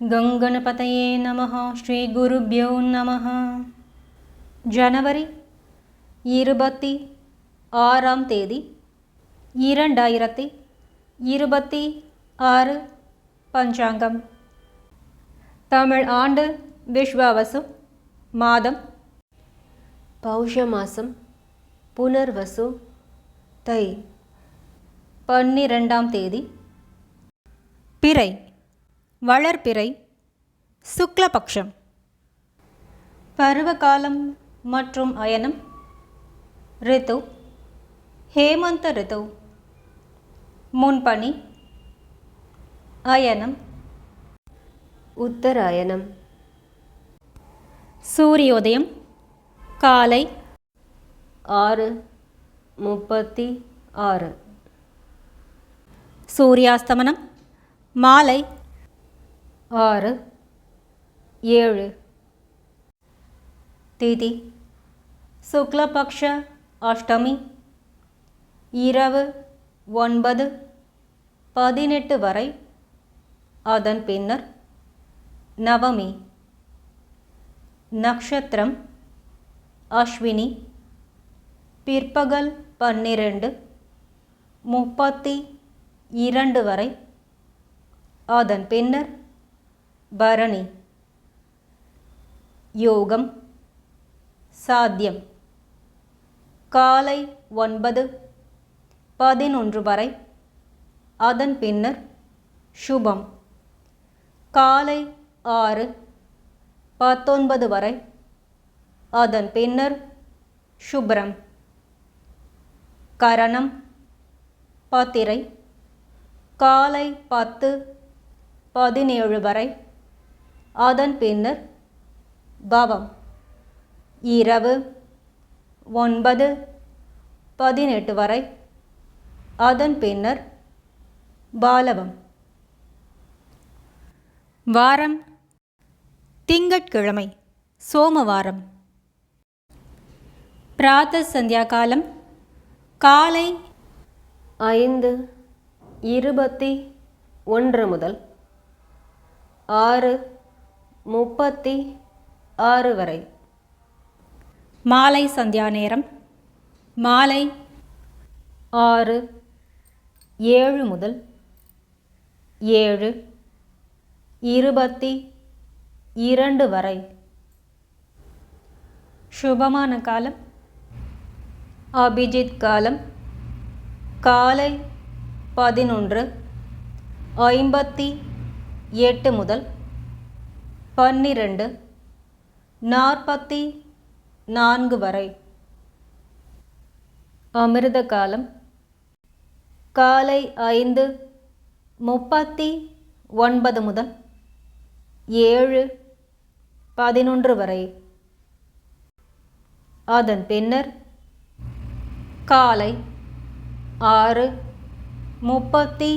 கங்கணபதையே நம ஸ்ரீ குருபியோ நம ஜனவரி இருபத்தி ஆறாம் தேதி இரண்டாயிரத்தி இருபத்தி ஆறு பஞ்சாங்கம் தமிழ் ஆண்டு விஸ்வாவசு மாதம் பௌஷ மாசம் புனர்வசு தை பன்னிரெண்டாம் தேதி பிறை வளர்பிறை சுக்லபக்ஷம். பருவகாலம் மற்றும் அயனம் ரித்து ஹேமந்த ரித்து. முன்பனி அயனம். உத்தராயணம். சூரியோதயம் காலை ஆறு முப்பத்தி ஆறு. சூரியாஸ்தமனம் மாலை ஆறு ஏழு. திதி. சுக்லபக்ஷ அஷ்டமி. இரவு ஒன்பது பதினெட்டு வரை. அதன் பின்னர் நவமி. நக்ஷத்திரம் அஸ்வினி. பிற்பகல் பன்னிரண்டு முப்பத்தி இரண்டு வரை. அதன் பின்னர் பரணி யோகம் சாத்தியம் காலை ஒன்பது பதினொன்று வரை அதன் பின்னர் சுபம் காலை ஆறு பத்தொன்பது வரை அதன் பின்னர் சுப்ரம் கரணம் பத்திரை காலை பத்து பதினேழு வரை அதன் பின்னர் பவம். இரவு ஒன்பது பதினெட்டு வரை. அதன் பின்னர் பாலவம். வாரம் திங்கட்கிழமை சோமவாரம். பிராத்த சந்தியா காலம் காலை ஐந்து இருபத்தி ஒன்று முதல் ஆறு முப்பத்தி ஆறு வரை. மாலை சந்தியா நேரம். மாலை ஆறு ஏழு முதல் ஏழு இருபத்தி இரண்டு வரை. சுபமான காலம். அபிஜித் காலம். காலை பதினொன்று ஐம்பத்தி எட்டு முதல் பன்னிரண்டு நாற்பத்தி நான்கு வரை. அமிர்த காலம் காலை ஐந்து முப்பத்தி ஒன்பது முதல் ஏழு பதினொன்று வரை. அதன் பின்னர் காலை ஆறு முப்பத்தி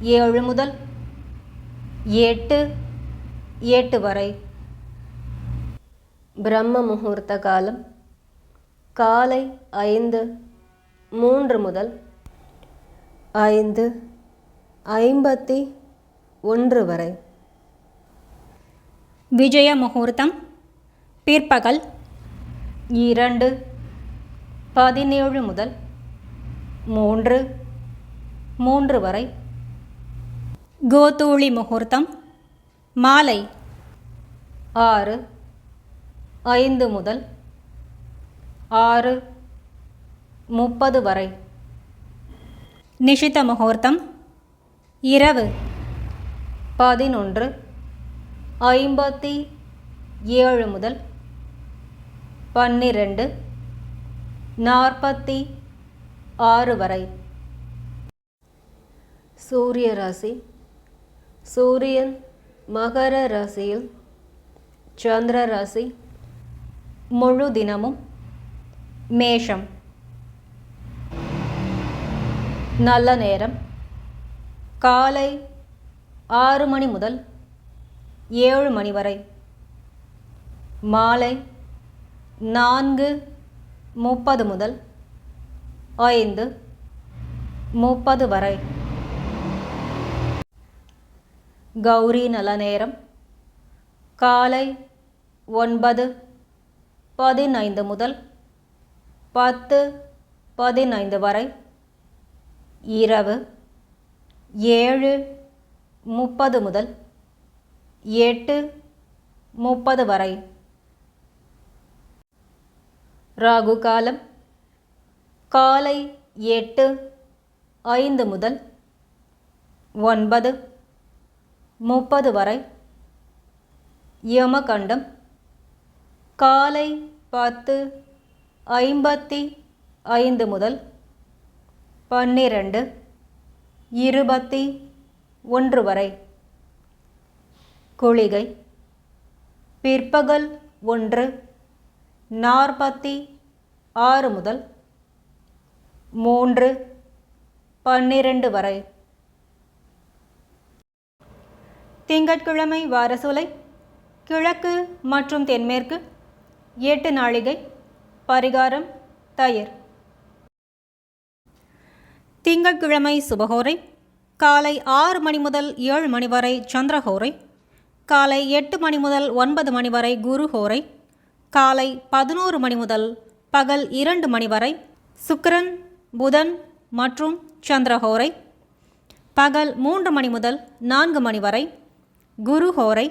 ஏழு முதல் எட்டு எட்டு வரை. பிரம்ம முகூர்த்த காலம். காலை ஐந்து மூன்று முதல் ஐந்து ஐம்பத்தி ஒன்று வரை. விஜய முகூர்த்தம். பிற்பகல் இரண்டு பதினேழு முதல் மூன்று மூன்று வரை. கோதூளி முகூர்த்தம். மாலை ஆறு ஐந்து முதல் ஆறு முப்பது வரை. நிஷித முகூர்த்தம் இரவு பதினொன்று ஐம்பத்தி ஏழு முதல் பன்னிரண்டு நாற்பத்தி ஆறு வரை. சூரிய ராசி சூரியன் மகர ராசியில் சந்திர ராசி முழு தினமும் மேஷம். நல்ல நேரம். காலை ஆறு மணி முதல் ஏழு மணி வரை. மாலை நான்கு முப்பது முதல் ஐந்து முப்பது வரை. கௌரி நல நேரம் காலை ஒன்பது பதினைந்து முதல் பத்து பதினைந்து வரை. இரவு ஏழு முப்பது முதல் எட்டு முப்பது வரை. ராகு காலம் காலை எட்டு ஐந்து முதல் ஒன்பது முப்பது வரை. யமகண்டம். காலை பத்து ஐம்பத்தி ஐந்து முதல் பன்னிரண்டு இருபத்தி ஒன்று வரை. குளிகை. பிற்பகல் ஒன்று நாற்பத்தி ஆறு முதல் மூன்று பன்னிரண்டு வரை. திங்கட்கிழமை வாரசூலை கிழக்கு மற்றும் தென்மேற்கு எட்டு நாழிகை பரிகாரம் தயிர். திங்கட்கிழமை சுபஹோரை காலை ஆறு மணி முதல் ஏழு மணி வரை சந்திரஹோரை காலை எட்டு மணி முதல் ஒன்பது மணி வரை குருஹோரை காலை பதினோரு மணி முதல் பகல் இரண்டு மணி வரை சுக்கரன் புதன் மற்றும் சந்திரஹோரை பகல் மூன்று மணி முதல் நான்கு மணி வரை குரு ஹோரை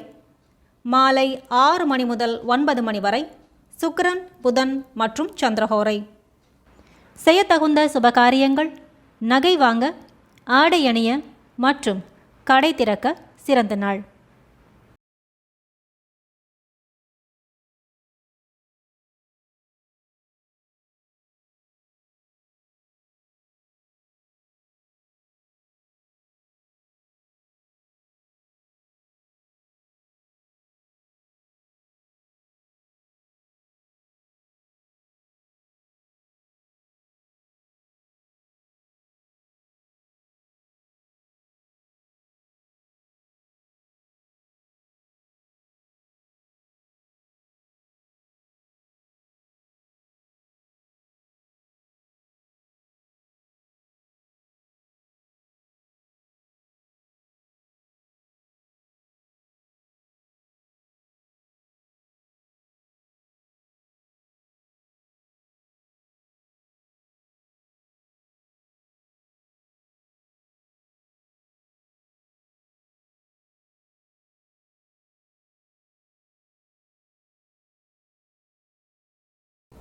மாலை ஆறு மணி முதல் ஒன்பது மணி வரை சுக்கரன் புதன் மற்றும் சந்திரஹோரை. செய்யத்தகுந்த சுபகாரியங்கள் நகை வாங்க ஆடை அணிய மற்றும் கடை திறக்க சிறந்த நாள்.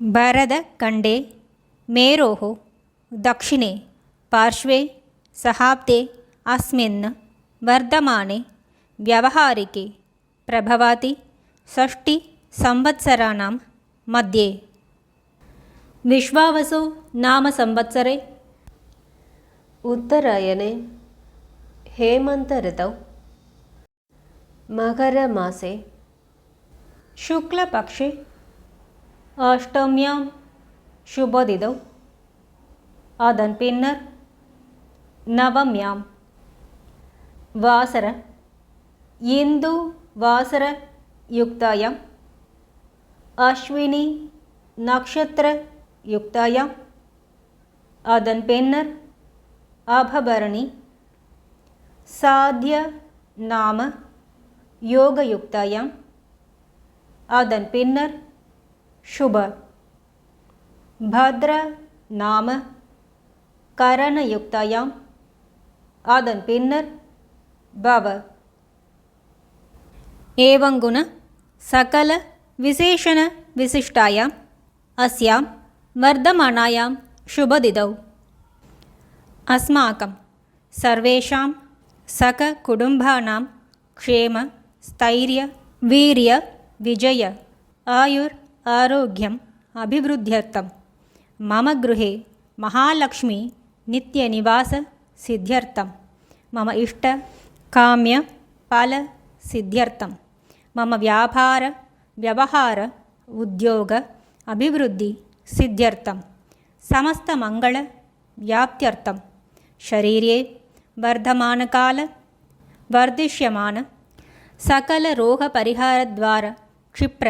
भरतखण्डे मेरोः दक्षिणे पार्श्वे सहाब्दे अस्मिन् वर्धमाने व्यवहारिके प्रभवाति षष्टिसंवत्सराणां मध्ये विश्वावसु नाम संवत्सरे उत्तरायणे हेमन्तऋतौ मकरमासे शुक्लपक्षे அஷ்டமியாம் சுபதிதம் அதன் பின்னர் நவம்யாம் வாசர இந்து வாசர யுக்தாயம்। அஸ்வினி நக்ஷத்திர யுக்தாயம்। அதன் பின்னர் அபபரணி। சாத்திய நாம யோகயுக்தாயம். அதன் பின்னர் शुभ भद्र नाम கரணயுக்தாயாம் அதன் பின்னர் பவ एवङ्गुण सकलविशेषणविशिष्टायाम् अस्यां वर्धमानायां शुभदिदौ अस्माकं सर्वेषां सककुटुम्बानां क्षेम स्थैर्य वीर्य विजय आयुर् ఆరోగ్యం అభివృద్ధ్యర్థం మమ గృహే మహాలక్ష్మి నిత్యనివాస సిద్ధ్యర్థం మమ ఇష్ట కామ్య ఫల సిద్ధ్యర్థం మమ వ్యాపార వ్యవహార ఉద్యోగ అభివృద్ధి సిద్ధ్యర్థం సమస్త మంగళ వ్యాప్త్యర్థం శరీరే వర్ధమానకాల వర్ధిష్యమాన సకల రోగ పరిహారద్వార క్షిప్ర